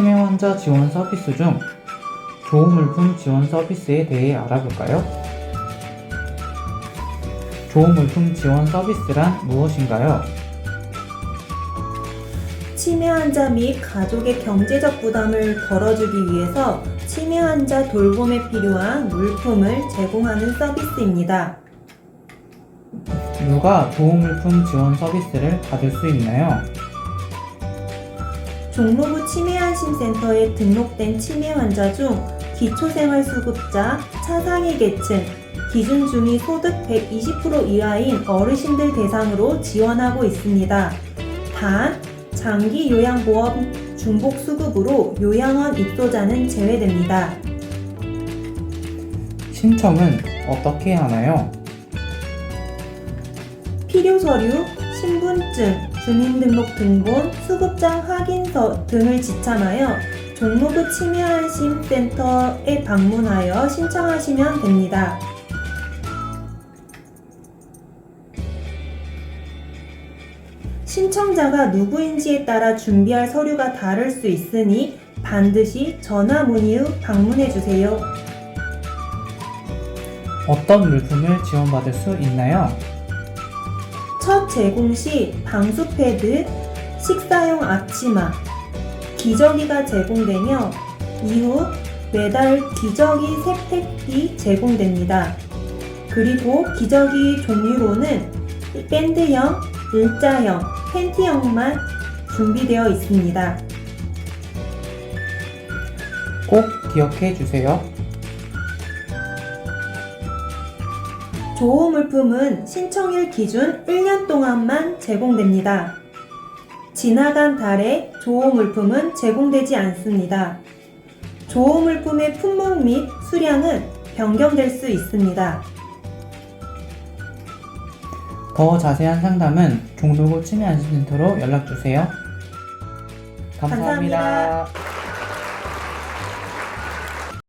치매 환자 지원 서비스 중 조호물품 지원 서비스에 대해 알아볼까요? 조호물품 지원 서비스란 무엇인가요? 치매 환자 및 가족의 경제적 부담을 덜어주기 위해서 치매 환자 돌봄에 필요한 물품을 제공하는 서비스입니다. 누가 조호물품 지원 서비스를 받을 수 있나요? 종로구 치매안심센터에 등록된 치매 환자 중 기초생활수급자, 차상위 계층, 기준 중위 소득 120% 이하인 어르신들 대상으로 지원하고 있습니다. 단, 장기 요양보험 중복 수급으로 요양원 입소자는 제외됩니다. 신청은 어떻게 하나요? 필요 서류, 신분증, 주민등록 등본, 수급장 확인서 등을 지참하여 종로구 치매안심센터에 방문하여 신청하시면 됩니다. 신청자가 누구인지에 따라 준비할 서류가 다를 수 있으니 반드시 전화 문의 후 방문해 주세요. 어떤 물품을 지원받을 수 있나요? 첫 제공 시 방수 패드, 식사용 앞치마, 기저귀가 제공되며 이후 매달 기저귀 세팩이 제공됩니다. 그리고 기저귀 종류로는 밴드형, 일자형, 팬티형만 준비되어 있습니다. 꼭 기억해 주세요. 조호 물품은 신청일 기준 1년 동안만 제공됩니다. 지나간 달에 조호 물품은 제공되지 않습니다. 조호 물품의 품목 및 수량은 변경될 수 있습니다. 더 자세한 상담은 종로구 치매안심센터로 연락 주세요. 감사합니다. 감사합니다.